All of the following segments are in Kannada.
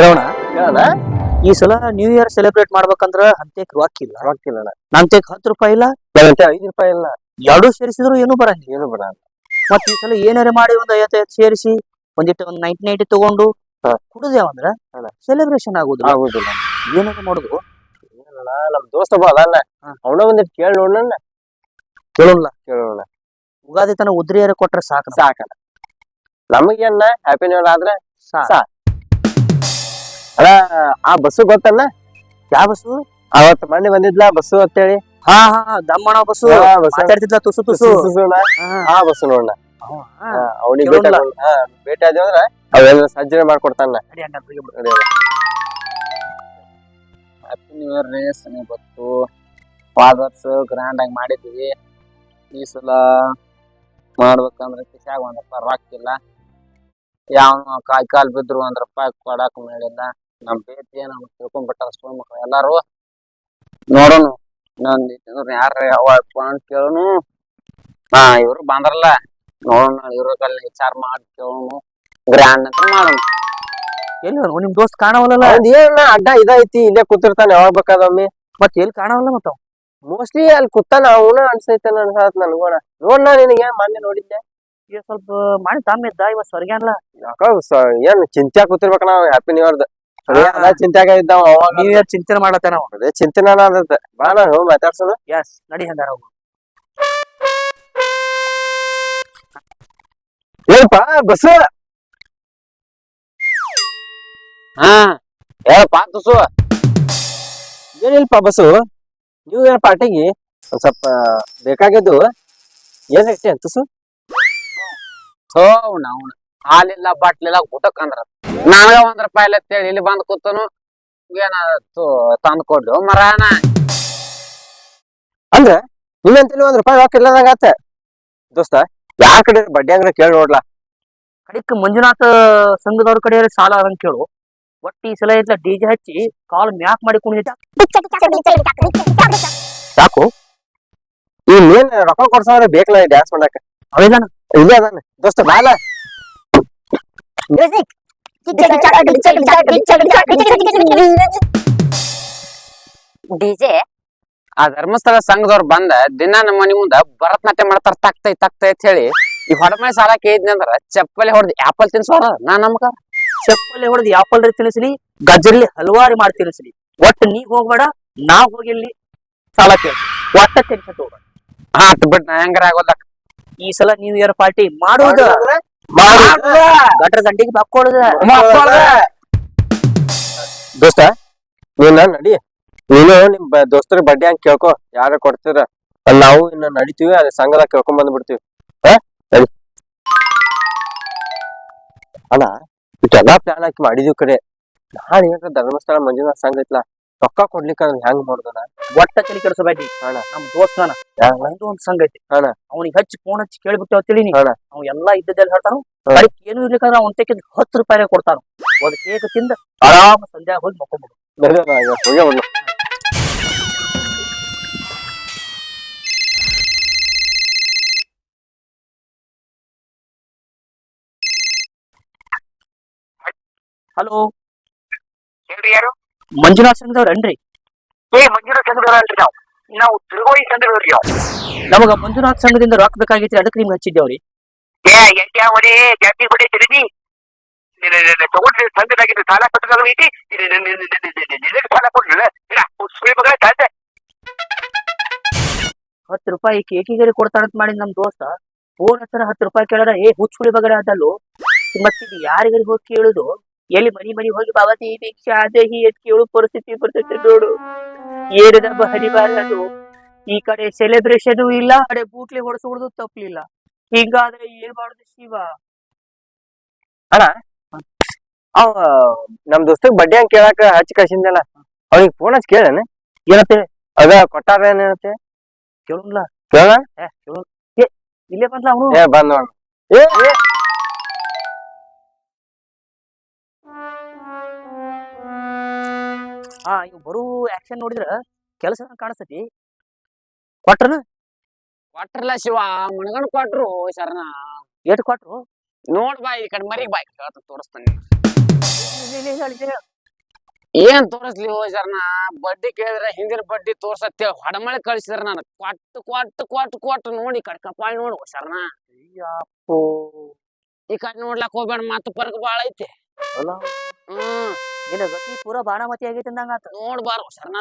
ಶ್ರವಣ. ಈ ಸಲ ನ್ಯೂ ಇಯರ್ ಸೆಲೆಬ್ರೇಟ್ ಮಾಡ್ಬೇಕಂದ್ರ ಹಂತೇಕ್ ರೊಕ್ಕ ಇಲ್ಲ ರೊಕ್ಕಿಲ್ಲಣ ನಂತೇಕ್ ಹತ್ತು ರೂಪಾಯಿ ಇಲ್ಲ. ಐದು ರೂಪಾಯಿ ಇಲ್ಲ. ಎರಡು ಸೇರಿಸಿದ್ರು ಏನು ಬರಂಗಿಲ್ಲ ಏನು ಬರಲ್ಲ. ಮತ್ ಈ ಸಲ ಏನಾರ ಮಾಡಿ ಒಂದ್ ಐವತ್ತೈವತ್ತು ಸೇರಿಸಿ ಒಂದಿಟ್ಟು ಒಂದ್ ನೈಂಟಿ ನೈಂಟಿ ತಗೊಂಡು ಹಾ. ಕುಡಿದೇವಂದ್ರ ಸೆಲೆಬ್ರೇಷನ್ ಆಗುದಿಲ್ಲ. ಆಗುದಿಲ್ಲ. ಏನಾರ ಮಾಡುದು? ಏನಲ್ಲ ನಮ್ ದೋಸ್ತ ಒಬ್ಬ ಅದಾನ. ಹಾ. ಅವನ ಒಂದಿಟ್ಟು ಕೇಳಿ ನೋಡಣ್ಣ ಕೇಳೋಲ್ಲ. ಕೇಳೋಣ ಉಗಾದಿ ತನ ಉದ್ರಿಯರ ಕೊಟ್ರ ಸಾಕು ಸಾಕಲ್ಲ. ನಮಗೇನ ಹ್ಯಾಪಿ ನ್ಯೂ ಇಯರ್ ಆದ್ರೆ ಸಾಕ್. ಅಲ್ಲ ಆ ಬಸ್ಸು ಗೊತ್ತಲ್ಲ? ಯಾವ ಬಸ್ಸು ಅವತ್ತು ಮಣ್ಣಿ ಬಂದಿದ್ಲ ಬಸ್ಸು ಅಂತೇಳಿ. ಹಾ ಹಾ ಹಾ, ದಮ್ಮಣ ಬಸ್ಸು. ಮಾತಾಡ್ತಿದ್ಲ ತುಸು ತುಸು. ಆ ಬಸ್ಸು ನೋಡಣ. ಅವನಿಗೆ. ಭೇಟಿ ಭೇಟಿ ಆದ್ವಿ ಅಂದ್ರ? ಅವೆಲ್ಲ ಸಜ್ಜನೆ ಮಾಡ್ಕೊಡ್ತಾನ. ಹ್ಯಾಪಿ ನ್ಯೂ ಇಯರ್ ರೇಸ್ ಇವತ್ತು ಫಾದರ್ಸ್ ಗ್ರ್ಯಾಂಡ್ ಆಗಿ ಮಾಡಿದ್ವಿ. ಈ ಸಲ ಮಾಡ್ಬೇಕಂದ್ರೆ ಕಿಶಾಗ ಒಂದಪ್ಪ ರೂಪಾಯಿ ರಾಕ್ ಇಲ್ಲ. ಯಾವನು ಕಾಯಿ ಕಾಲ್ ಬಿದ್ರು ಒಂದ್ ರೂಪಾಯಿ ಕೊಡಾಕ ಮೇಳಿಲ್ಲ ನಮ್ ಬೇಟಿ ನಾವು ತಿಳ್ಕೊಂಡ್ಬಿಟ್ಟಾರ ಸ್ಕೂಲ್ ಮಕ್ಳು. ಎಲ್ಲಾರು ನೋಡೋನು ಇನ್ನೊಂದ್ ಯಾರ ಯಾವ ಅಂತ ಕೇಳೋನು ಹಾ ಇವ್ರು ಬಂದ್ರಲ್ಲ. ನೋಡೋಣ ಇವ್ರ ಕಲ್ಲಿ ವಿಚಾರ ಮಾಡಿ ಕೇಳೋನು ಗ್ರ್ಯಾಂಡ್ ಅಂತ ಮಾಡೋಣ. ಎಲ್ಲಿ? ನಿಮ್ ದೋಸ್ತ್ ಕಾಣವಲ್ಲ ಏನ ಅಡ್ಡ ಇದೈತಿ ಇಲ್ಲೇ ಕೂತಿರ್ತಾನೆ ಯಾವಾಗ ಬೇಕಾದೊಮ್ಮೆ. ಮತ್ ಎಲ್ಲಿ ಕಾಣವಲ್ಲ ಮತ್ತ? ಮೋಸ್ಟ್ಲಿ ಅಲ್ಲಿ ಕುತ್ತಾನ ಅವನ ಅನ್ಸೈತೆ ಅನ್ಸತ್ ನನ್ಗೋಣ ನೋಡ್ ನಾ ನಿನಗೆ ಮೊನ್ನೆ ನೋಡಿದ್ದೆ. ಈಗ ಸ್ವಲ್ಪ ಮಾಡಿ ತಮ್ಮಿದ್ದ ಇವತ್ ಸ್ವರ್ಗ ಯಾಕೋ ಸ- ಏನ್ ಚಿಂತ್ಯಾಗ ಕೂತಿರ್ಬೇಕ ನಾವು ಹ್ಯಾಪಿ ನ್ಯೂ ಇಯರ್ದ ಹಾ. ಚಿಂತ್ಯಾಗ ಇದ್ದಾವ ಅವಾಗ ನ್ಯೂ ಇಯರ್ ಚಿಂತನೆ ಮಾಡತ್ತೇನ ಅದೇ ಚಿಂತನ ಅದತ್ತ ಬಾಳ ಹೋಗ್ ಮಾತಾಡ್ಸೋಣ ಎಸ್ ನಡಿ ಹಂಗಾರ ಹೋಗು. ಏನಪ್ಪ ಬಸ್ ಹಾ. ಹೇಳಪ್ಪ ತುಸು? ಏನಿಲ್ಪ ಬಸ್ಸು? ನೀವು ಇಯರ್ ಪಾರ್ಟಿಗೆ ಒಂದ್ ಸ್ವಲ್ಪ ಬೇಕಾಗಿದ್ದು. ಏನ್ ಐತಿ ಅಂತಸು ಥೋ ನಾವು ಹಾಲಿಲ್ಲ ಬಾಟ್ಲಿಲ್ಲ ಊಟಕ್ಕಂದ್ರ ನನಗ ಒಂದ್ ರೂಪಾಯಿ ಇಲ್ಲ ಅಂತೇಳಿ ಇಲ್ಲಿ ಬಂದ್ ಕೂತನು ಏನ ತಂದು ಕೊಡ್ಲು ಮರಾನ. ಅಂದ್ರೆ ನಿನ್ನಂತೇಳಿ ಒಂದ್ ರೂಪಾಯಿ ರೊಕ್ಕ ಇಲ್ಲದಂಗ ಆತ ದೋಸ್ತ ಯಾರ ಕಡೆ ಬಡ್ಡಿ ಅಂಗ್ರ ಕೇಳಿ ನೋಡ್ಲಾ? ಕಡಿಕ್ ಮಂಜುನಾಥ ಸಂಘದವ್ರ ಕಡೆ ಸಾಲ ಅದಂಗ ಕೇಳು. ಒಟ್ಟಿ ಈ ಸಲ ಇದ್ಲ ಡಿಜೆ ಹಚ್ಚಿ ಕಾಲ್ ಮ್ಯಾಕ್ ಮಾಡಿ ಕುಣಿದಿಟ್ಟ ಸಾಕು ಈ ಮೇನ್ ರೊಕ್ಕ ಕೊಡ್ಸೋದ್ರೆ ಬೇಕಲ್ಲ ಡ್ಯಾನ್ಸ್ ಮಾಡಕ್ ಅವೇದಾನ ಇಲ್ಲೇ ಅದಾನ. ದೋಸ್ತ ಬಾಲ ಡಿಜೆ ಆ ಧರ್ಮಸ್ಥಳ ಸಂಘದವ್ರು ಬಂದ ದಿನ ನಮ್ಮ ಮನೆ ಮುಂದ ಭರತನಾಟ್ಯ ಮಾಡ್ತಾರ ತಕ್ತೈ ತಕ್ತೈ ಅಂತ ಹೇಳಿ ಈ ಹೊಡಮನೆ ಸಾಲ ಕೇಳಿದ್ನಿ ಅಂದ್ರ ಚಪ್ಪಲಿ ಹೊಡೆದ್ ಆಪಲ್ ತಿನ್ಸೋರ? ನಾ ನಮ್ಗ. ಚಪ್ಪಲಿ ಹೊಡೆದ್ ಆಪಲ್ ರೀ ತಿನ್ನಿಸ್ಲಿ ಗಜ್ಜರ್ಲಿ ಹಲವಾರು ಮಾಡಿ ತಿನ್ನಿಸ್ಲಿ. ಒಟ್ಟು ನೀ ಹೋಗ್ಬೇಡ ನಾ ಹೋಗಿರ್ಲಿ ಸಾಲ ಕೇಳಿ ಒಟ್ಟ ಟೆನ್ಷನ್ ಹೋಗ ಹಾ ಬಿಡ್ ನಾ ಹೆಂಗಾರ ಆಗೋಲ್ಲ ಈ ಸಲ ನ್ಯೂ ಇಯರ್ ಪಾರ್ಟಿ ಮಾಡುವುದು ಗಟ್ರ ದಂಡಿಗೆ ಬಾಕೊಳ್ಳುದ ದೋಸ್ತ ನೀನ ನಡಿ. ನೀನು ನಿಮ್ ದೋಸ್ತರ ಬಡ್ಡಿ ಹಂಗ್ ಕೇಳ್ಕೊ. ಯಾರ ಕೊಡ್ತೀರ? ನಾವು ಇನ್ನ ನಡಿತೀವಿ ಅದೇ ಸಂಘದಾಗ ಕೇಳ್ಕೊಂಡ್ ಬಂದ್ಬಿಡ್ತೀವಿ. ನಡಿ. ಅಣ್ಣ ಇಷ್ಟೆಲ್ಲಾ ಪ್ಲಾನ್ ಹಾಕಿ ಮಾಡಿದೀವಿ ಕಡೆ. ನಾಳೆ ಏನಾರ ಧರ್ಮಸ್ಥಳ ಮಂಜುನಾಥ್ ಸಂಘ ಐತ್ಲಾ. ರೊಕ್ಕ ಕೊಡ್ಲಿಕ್ಕೆ ಹೆಂಗ್ ಮಾಡೋದಣ್ಣ ಒಟ್ಟ ತಲೆ ಕೆಡಿಸಬೇಡಿ. ಅಣ್ಣ. ನಮ್ ದೋಸ್ತನ ನಂದು ಒಂದ್ ಸಂಘ ಐತಿ ಅಣ್ಣ. ಅವ್ನಿಗೆ ಹಚ್ಚಿ ಫೋನ್ ಹಚ್ಚಿ ಕೇಳ್ಬಿಟ್ಟು ತಿಳಿನಿ ಅಣ್ಣ. ಅವ್ ಎಲ್ಲಾ ಇದ್ದದಲ್ಲಿ ಹೇಳ್ತಾನು. ಹಾ. ಏನು ಇರ್ಲಿಕ್ಕಂದ್ರ ಅವ್ನ ತೆಗೆದು ಹತ್ತು ರೂಪಾಯಿ ಕೊಡ್ತಾನು. ಒಂದ್ ಕೇಕ್ ತಿಂದ ಆರಾಮ ಸಂಧ್ಯಾ ಹೋಗಿ ಮಕ್ಕೊಂಡ್ಬಿಡು. ಹಲೋ. ಹೇಳ್ರಿ ಯಾರು? ಮಂಜುನಾಥ್ ಸಂಘದವ್ರನ್ರಿ ಏ ಮಂಜುನಾಥ್ ಸಂಘದವ್ರ ಅಲ್ರಿ ನಾವು. ನಾವು ತಿರುಗೋಯಿ ಸಂಘದವ್ರಿ ನಾವು ನಮಗ ಮಂಜುನಾಥ್ ಸಂಘದಿಂದ ರೊಕ್ಕ ಬೇಕಾಗಿತ್ತು ಅದಕ್ಕೆ ನಿಮ್ಗೆ ಹಚ್ಚಿದ್ದೇವ್ರಿ? ಏ ಎಡ್ಯಾ ಒಡೆ ಜಾತಿ ಬಡಿ ತಿಳಿದಿ ತಗೊಂಡ್ರಿ ತಂದೆದಾಗಿದ್ದು ಸಾಲ ನಿನಗೆ ಸಾಲ ಕೊಡ್ಲಿಲ್ಲ ಇಲ್ಲ ಸುಳಿ ಮಗಳ ತಾತೆ ಹತ್ತು ರೂಪಾಯಿ ಕೇಕಿಗರಿ ಕೊಡ್ತಾನಂತ ಮಾಡಿ ನಮ್ ದೋಸ್ತ. ಫೋನ್ ಹತ್ರ ಹತ್ತು ರೂಪಾಯಿ ಕೇಳಾರ ಏ ಹುಚ್ಚುಳಿ ಬಗಡೆ ಅದಲ್ಲೋ. ಮತ್ತಿದ್ ಯಾರಿಗಾರಿ ಹೋಗಿ ಕೇಳುದು? ಎಲ್ಲಿ ಮನಿ ಮನಿ ಹೋಗಿ ಬಾವತಿ ಅದೇ ಹೀ ಎತ್ ಕೇಳು ಪರಿಸ್ಥಿತಿ ಬರ್ತೈತೆ ನೋಡು. ಏರಿದ ಹರಿಬಾರದು. ಈ ಕಡೆ ಸೆಲೆಬ್ರೇಷನ್ ಇಲ್ಲ ಕಡೆ ಬೂಟ್ಲಿ ಹೊಡೆಸುವುದು ತಪ್ಪಲಿಲ್ಲ ಹಿಂಗಾದ್ರೆ ಏನ್ ಮಾಡುದು ಶಿವ? ಅವ ನಮ್ ದೋಸ್ತ ಬಡ್ಡಿ ಹಂಗ್ ಕೇಳಾಕ ಹಚ್ಚಿ ಕಳ್ಸಿದ್ನಲ್ಲ ಅವ್ನಿಗೆ ಫೋನ್ ಹಚ್ಚಿ ಕೇಳನ ಏನತ್ತೆ? ಅದ ಕೊಟ್ಟಾರ ಏನತ್ತೆ? ಕೇಳಲ್ಲ ಕೇಳ. ಇಲ್ಲೇ ಬಂದ್ಲ ಅವನು? ಏ ಬಂದ್ ನೋಡ. ಏ ಹಾ ಇವ್ ಬರೋ ಆಕ್ಷನ್ ನೋಡಿದ್ರ ಕೆಲಸ ಕಾಣಿಸ್ತತಿ ಕೊಟ್ರನ? ಕೊಟ್ರಲ್ಲ ಶಿವ ಮುಣಗಣ ಕೊಟ್ರು ಶರಣ ಏಟ್ ಕೊಟ್ರು? ನೋಡ್ ಬಾ ಈ ಕಡೆ ಮರಿ ಬಾಯ್ ತೋರಿಸ್ತಾನೆ. ಏನ್ ತೋರಿಸ್ಲಿ ಶರಣ ಬಡ್ಡಿ ಕೇಳಿದ್ರೆ ಹಿಂದಿನ ಬಡ್ಡಿ ತೋರ್ಸತ್ತೆ ಹೊಡಮಳೆ ಕಳ್ಸಿದ್ರ ನಾನು ಕೊಟ್ಟ ಕೊಟ್ಟ ಕೊಟ್ಟು ಕೊಟ್ಟು ನೋಡಿ ಕಡ್ಕಪಾಳ್ ನೋಡು ಹೋಜರ್ನ ಈ ಕಡೆ ನೋಡ್ಲಕ್ ಹೋಗ್ಬೇಡ ಮತ್ತ ಪರ್ಕ್ ಬಾಳ ಐತೆ. ಹ್ಮ್. ನಿನ್ನ ಗತಿ? ಪೂರ ಬಾಣಮತಿ ಆಗೈತೆ ಅಂದಂಗ ಆತ. ನೋಡ್ಬಾರ ಹೋಜರ್ನ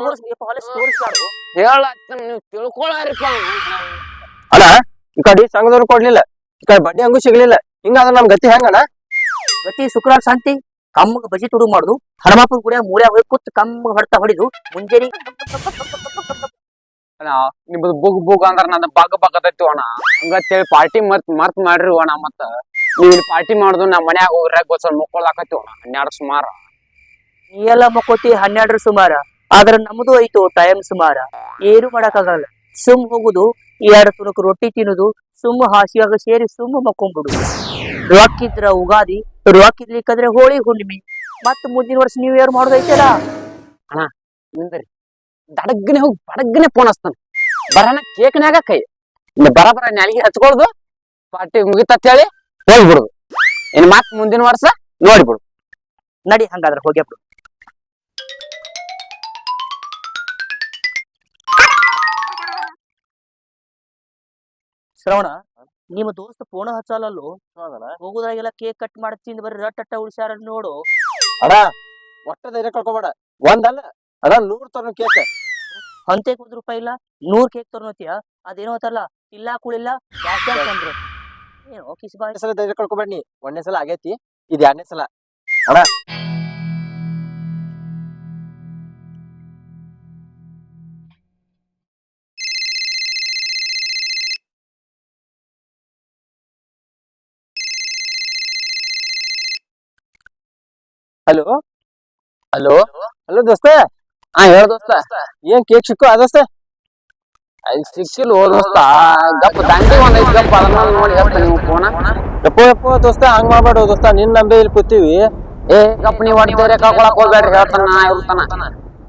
ತೋರಿಸ್ಲಿಪ್ಪ ಹೊಲಸ್ ತೋರಿಸ್ಬಾರ್ದು. ಹೇಳತ್ತ ನೀವು ತಿಳ್ಕೊಳಾರಿಪ್ಪ. ಅಣ್ಣ ಈ ಕಡೆ ಸಂಘದವ್ರು ಕೊಡ್ಲಿಲ್ಲ. ಈ ಕಡೆ ಬಡ್ಡಿ ಹಂಗೂ ಸಿಗ್ಲಿಲ್ಲ. ಹಿಂಗಾದ್ರೆ ನಮ್ ಗತಿ ಹೆಂಗಣ್ಣ ಗತಿ ಶುಕ್ರವಾರ ಶಾಂತಿ ಕಮ್ಮಗ ಬಜಿ ತುಡು ಮಾಡುದು. ಹನುಮಪ್ಪನ ಗುಡಿಯ ಮೂಲೆ ಹೋಗಿ ಕೂತ್ ಕಮ್ಮಗ ಹೊಡ್ತಾ ಹೊಡಿದು ಮುಂಜಾನೆ ನಿಮ್ದು ಬುಗ್ ಬುಗ್ ಅಂದ್ರ ನನ್ನ ಬಗ್ ಬಗ್ತೈತಿ ಅಣ್ಣ. ಹಂಗತ್ತೇಳಿ ಪಾರ್ಟಿ ಮರ್ತ್ ಮರ್ತ್ ಮಾಡ್ರಿ ಅಣ್ಣ ಮತ್ತ. ನೀವ್ ಇಲ್ಲಿ ಪಾರ್ಟಿ ಮಾಡುದು ನಮ್ಮ ಮನ್ಯಾಗ ಹೋಗ್ರಾಗ ಗೊತ್ತ ಮುಕ್ಕೊಳಾಕತ್ತಿ ಅಣ್ಣ ಹನ್ನೆರಡು ಸುಮಾರ. ನೀ ಎಲ್ಲ ಮಕ್ಕೋತಿ ಹನ್ನೆರಡರ ಸುಮಾರ. ಆದ್ರ ನಮ್ದು ಐತು ಟೈಮ್ ಸುಮಾರ. ಏನು ಮಾಡಕ್ಕಾಗಲ್ಲ. ಸುಮ್ ಹೋಗುದು ಎರಡು ತುಣಕ್ ರೊಟ್ಟಿ ತಿನ್ನುದು ಸುಮ್ಮ ಹಾಸಿಯಾಗ ಸೇರಿ ಸುಮ್ಮ ಮಕ್ಕೊಂಬಿಡು ರೊಕ್ಕಿದ್ರ ಉಗಾದಿ ರೊಕ್ಕಿದ್ಲಿಕ್ಕಂದ್ರೆ ಹೋಳಿ ಹುಣ್ಣಿಮೆ. ಮತ್ ಮುಂದಿನ ವರ್ಷ ನ್ಯೂ ಇಯರ್ ಮಾಡೋದೈತಲ್ಲ ನಿಂದ್ರಿ. ದಡಗ್ನೆ ಹೋಗಿ ಬಡಗ್ನೆ ಫೋನ್ ಹಚ್ತಾನ. ಬರನ ಕೇಕ್ನ್ಯಾಗ ಕೈ. ಬರ ಬರ ನಾಲಿಗೆ ಹಚ್ಕೊಳ್ದು ಪಾರ್ಟಿ ಮುಗಿತತ್ ಹೇಳಿ ಹೋಗ್ಬಿಡುದು. ಇನ್ ಮತ್ ಮುಂದಿನ ವರ್ಷ ನೋಡ್ಬಿಡು. ನಡಿ ಹಂಗಾದ್ರೆ ಹೋಗ್ಯ ಶ್ರವಣ ನಿಮ್ಮ ದೋಸ್ತ ಫೋನ್ ಹಚ್ಚಲಲ್ಲು? ಹೋಗುದಾಗೆಲ್ಲ ಕೇಕ್ ಕಟ್ ಮಾಡಿ ತಿಂದ್ ಬರೀ ರಟ್ಟಟ್ಟ ಉಳ್ಸ್ಯಾರ ನೋಡು. ಅಡ ಒಟ್ಟ ಧೈರ್ಯ ಕಳ್ಕೊಬೇಡ. ಒಂದಲ್ಲ. ಅದ ನೂರ್ ತರ ಕೇಕ್ ಅಂತೆ ಒಂದ್ ರೂಪಾಯಿ ಇಲ್ಲ ನೂರ್ ಕೇಕ್ ತರ್ನೋತಿಯ? ಅದೇನೋ ಅಂತಾರಲ್ಲ ಇಲ್ಲ ಕುಳಿಲ್ಲ ಜಾಸ್ತಿ ಅಂದ್ರು ಏನೋ ಸಲ ಧೈರ್ಯ ಕಳ್ಕೊಬೇಡಿ ಒಂದನೇ ಸಲ ಆಗೈತಿ. ಇದು ಎರಡನೇ ಸಲ. ಅಣ್ಣ. ಹಲೋ? ಹಲೋ? ಹಲೋ? ದೋಸ್ತ? ಹಾ ಹೇಳ ದೋಸ್ತ. ಏನ್ ಕೇಕ್ ಸಿಕ್ಕು ಆ ದೋಸ್ತ? ಅಲ್ಲಿ ಸಿಕ್ಕಿಲ್ಲ ಓ ದೋಸ್ತ. ಗಪ್ಪ ದಂಡಿ ಒಂದ್ ಐದು ಗಪ್ಪ ಅದನ್ನ ನೋಡಿ ಹೇಳ್ತ ನೀವು ಫೋನ ಗಪ್ಪ ಗಪ್ಪ ದೋಸ್ತ ಹಂಗ್ ಮಾಡ್ಬೇಡ ದೋಸ್ತ. ನಿನ್ ನಂಬಿ ಇಲ್ಲಿ ಕೂತೀವಿ. ಏ ಗಪ್ಪ ನೀವ್ ಹೊಡ್ದೇರೆ ಕಳ್ಕೊಳಕ್ ಹೋಗ್ಬೇಡ್ರಿ ಹೇಳ್ತಾನ ನಾ ಇರ್ತಾನ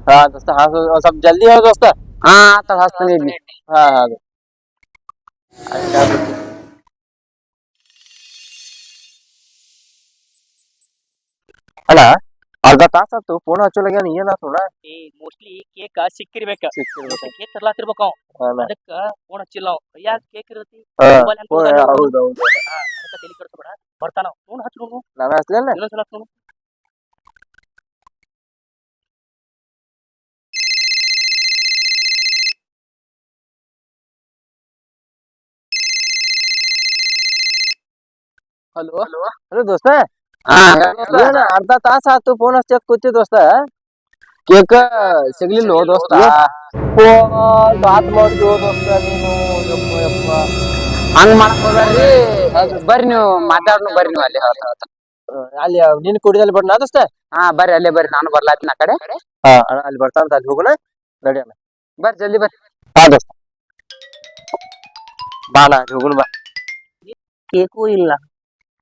ಹಾ ದೋಸ್ತ ಹಾ ಸ್ವಲ್ಪ ಜಲ್ದಿ ಹೇಳ ದೋಸ್ತ. ಹಾ ಆತ ಹಚ್ತಾನೆ ಇದ್ನಿ ಹಾ ಹಾ ಅಣ್ಣ ಅರ್ಧ ತಾಸಾತು ಫೋನ್ ಹಚ್ಚಲಾಗ್ಯಾನ ಏನಾತು ಅಣ್ಣ ಏ ಮೋಸ್ಟ್ಲಿ ಕೇಕ್ ಸಿಕ್ಕಿರ್ಬೇಕ. ಕೇಕ್ ತರ್ಲಾತಿರ್ಬೇಕ ಅವ. ಅದಕ್ಕ ಫೋನ್ ಹಚ್ಚಿಲ್ಲ ಅವ್. ಯಾಕೆ ಕೇಕ್ ಇರತಿ? ಹೌದೌದು. ಅದಕ್ಕ ತಲಿ ಕೆಡಿಸ್ಬೇಡ ಬರ್ತಾನ ಫೋನ್ ಹಚ್ಚು ನೋಡು. ನಾವೇ ಹಚ್ಲೇನ ಇನ್ನೊಂದ್ಸಲ ಹಚ್ಚು ನೋಡು. ಹಲೋ? ಹಲೋ ದೋಸ್ತ? ಅರ್ಧ ತಾಸ ಆತು ಫೋನ್ ಹಚ್ಚತ್ ಕೂತಿ ದೋಸ್ತ. ಕೇಕ ಸಿಗ್ಲಿಲ್ಲ ದೋಸ್ತ. ಹಂಗ್ ಮಾಡಕ್ ಹೋಗ್ಬೇಡ್ರಿ ಬರ್ರಿ ನೀವು ಮಾತಾಡ್ನು ಬರ್ರಿ ನೀವು ಅಲ್ಲಿ. ಅಲ್ಲಿ ನಿನ್ ಕುಡಿದಲ್ಲಿ ಬಣ್ಣ ದೋಸ್ತ? ಹಾ ಬರ್ರಿ ಅಲ್ಲೇ ಬರ್ರಿ ನಾನು ಬರ್ಲಾತಿನ ಆ ಕಡೆ. ಅಲ್ಲಿ ಬರ್ತಾನ ಅಲ್ಲಿ ಹೋಗೋಣ. ರೆಡಿ ಅಣ್ಣ. ಬರ್ರಿ ಜಲ್ದಿ ಬರ್ರಿ. ಹಾ ದೋಸ್ತ. ಬಾಲ ಅಲ್ಲಿ ಹೋಗೋಣ ಬಾ. ಕೇಕು ಇಲ್ಲ.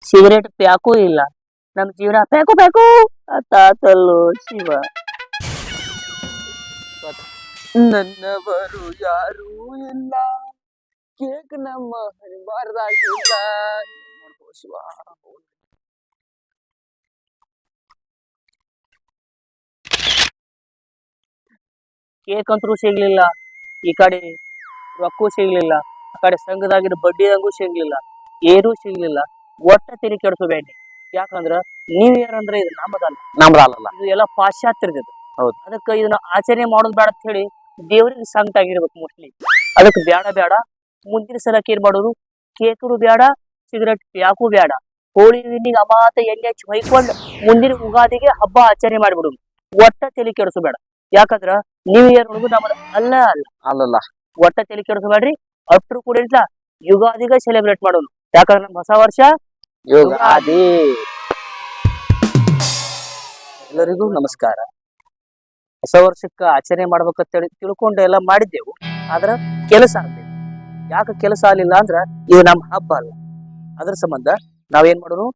ಸಿಗರೇಟ್ ಪ್ಯಾಕು ಇಲ್ಲ. ನಮ್ ಜೀವನ. ಬೇಕು ಬೇಕು ಅತ್ತಾತಲ್ಲೋ ಶಿವ. ನನ್ನವರು ಯಾರೂ ಇಲ್ಲ. ಕೇಕ್ ನಮ್ಮ ಹರಿಬಾರ್ದಾಗಿಲ್ಲ. ಶಿವ. ಕೇಕ್ ಅಂತೂ ಸಿಗ್ಲಿಲ್ಲ. ಈ ಕಡೆ ರೊಕ್ಕೂ ಸಿಗ್ಲಿಲ್ಲ. ಆ ಕಡೆ ಸಂಘದಾಗಿರೋ ಬಡ್ಡಿದಂಗೂ ಸಿಗ್ಲಿಲ್ಲ. ಏನೂ ಸಿಗ್ಲಿಲ್ಲ. ಒಟ್ಟ ತಿರಿ ಕೆಡಿಸಬೇಡಿ ಯಾಕಂದ್ರ ನ್ಯೂ ಇಯರ್ ಅಂದ್ರೆ ಇದು ನಮ್ಮದಲ್ಲ. ನಮ್ದಲ್ಲ ಇದು ಎಲ್ಲ ಪಾಶ್ಚಾತ್ಯದ ಹೌದು. ಅದಕ್ಕೆ ಇದನ್ನ ಆಚರಣೆ ಮಾಡೋದು ಬೇಡ ಅಂತ ಹೇಳಿ ದೇವ್ರಿಗೆ ಸಂಕಟ ಆಗಿರ್ಬೇಕು ಮೋಸ್ಟ್ಲಿ ಅದಕ್ಕೆ ಬೇಡ ಬೇಡ ಮುಂದಿನ ಸಲಕ್ಕೆ ಏನ್ ಮಾಡೋದು ಕೇಕರು ಬೇಡ ಸಿಗರೆಟ್ ಯಾಕೂ ಬೇಡ ಹೋಳಿ ಹುಣ್ಣಿಗೆ ಅಮಾತ ಎಣ್ಣೆ ಹಚ್ಚಿ ಹೊಯ್ಕೊಂಡು ಮುಂದಿನ ಉಗಾದಿಗೆ ಹಬ್ಬ ಆಚರಣೆ ಮಾಡ್ಬಿಡುದು. ಒಟ್ಟ ತಲೆ ಕೆಡಿಸಬೇಡ ಯಾಕಂದ್ರ ನ್ಯೂ ಇಯರ್ ಒಳಗು ನಮ್ಮದ ಅಲ್ಲ ಅಲ್ಲ. ಅಲ್ಲಲ್ಲ. ಒಟ್ಟ ತಲೆ ಕೆಡಿಸಬೇಡ್ರಿ ಅಷ್ಟ್ರು ಕೂಡ ಇಲ್ಲ. ಯುಗಾದಿಗೆ ಸೆಲೆಬ್ರೇಟ್ ಮಾಡೋದು. ಯಾಕಂದ್ರೆ ನಮ್ಮ ಹೊಸ ವರ್ಷ ಯುಗಾದಿ. ಎಲ್ಲರಿಗೂ ನಮಸ್ಕಾರ. ಹೊಸ ವರ್ಷಕ್ಕೆ ಆಚರಣೆ ಮಾಡ್ಬೇಕಂತ ಹೇಳಿ ತಿಳ್ಕೊಂಡು ಎಲ್ಲ ಮಾಡಿದ್ದೆವು. ಆದ್ರ ಕೆಲಸ ಆಗ್ಬೇಕು ಯಾಕೆ ಕೆಲಸ ಆಗಲಿಲ್ಲ ಅಂದ್ರ ಇದು ನಮ್ಮ ಹಬ್ಬ ಅಲ್ಲ. ಅದ್ರ ಸಂಬಂಧ ನಾವೇನ್ ಮಾಡೋದು?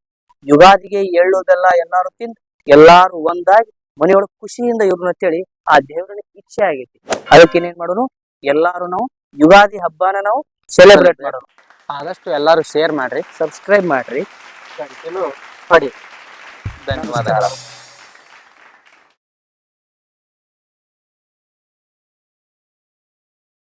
ಯುಗಾದಿಗೆ ಎಳ್ಳೋದೆಲ್ಲ ಎಲ್ಲಾರು ತಿಂದು ಎಲ್ಲಾರು ಒಂದಾಗಿ ಮನೆಯೊಳಗೆ ಖುಷಿಯಿಂದ ಇವ್ರನ್ನ ಅಂತೇಳಿ ಆ ದೇವರನ್ನ ಇಚ್ಛೆ ಆಗೈತಿ. ಅದಕ್ಕೆ ಏನೇನ್ ಮಾಡೋನು ಎಲ್ಲಾರು ನಾವು ಯುಗಾದಿ ಹಬ್ಬನ ನಾವು ಸೆಲೆಬ್ರೇಟ್ ಮಾಡೋದು. ಆದಷ್ಟು ಎಲ್ಲರೂ ಶೇರ್ ಮಾಡ್ರಿ ಸಬ್ಸ್ಕ್ರೈಬ್ ಮಾಡ್ರಿ. ಕಂಟಿನ್ಯೂ ಮಾಡಿ ಧನ್ಯವಾದಗಳು.